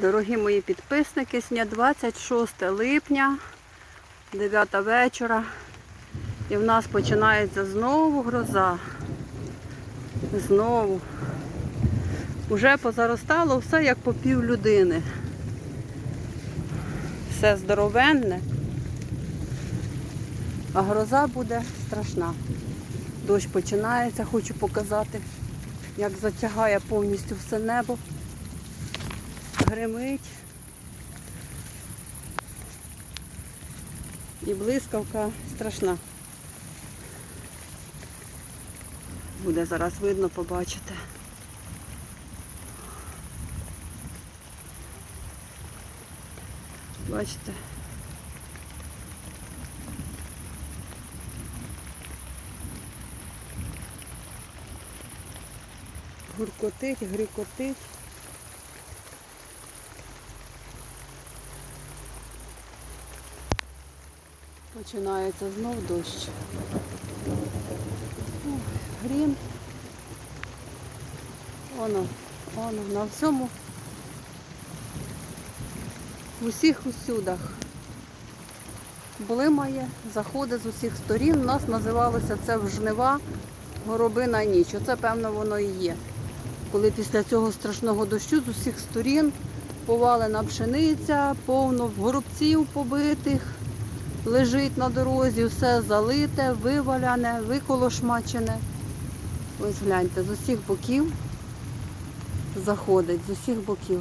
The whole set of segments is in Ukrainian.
Дорогі мої підписники, сьогодні 26 липня, 9 вечора. І в нас починається знову гроза. Знову. Уже позаростало все як по пів людини. Все здоровенне. А гроза буде страшна. Дощ починається, хочу показати, як затягає повністю все небо. Гримить. І блискавка страшна. Буде зараз видно, побачите. Бачите? Гуркотить, грикотить. Починається знов дощ. Грім. Воно, воно, на всьому, в усіх усюдах. Блимає, заходить з усіх сторін. У нас називалося це в жнива горобина ніч. Оце, певно, воно і є. Коли після цього страшного дощу з усіх сторін повалена пшениця, повно горобців побитих лежить на дорозі, все залите, виваляне, виколошмачене. Ось гляньте, з усіх боків заходить, з усіх боків.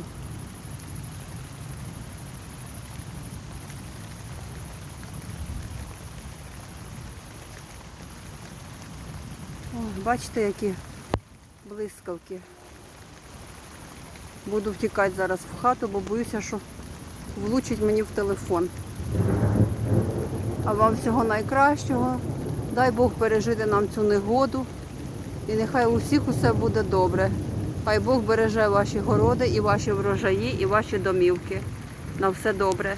О, бачите, які блискавки. Буду втікати зараз в хату, бо боюся, що влучить мені в телефон. А вам всього найкращого. Дай Бог пережити нам цю негоду. І нехай у всіх усе буде добре. Хай Бог береже ваші городи і ваші врожаї, і ваші домівки. На все добре.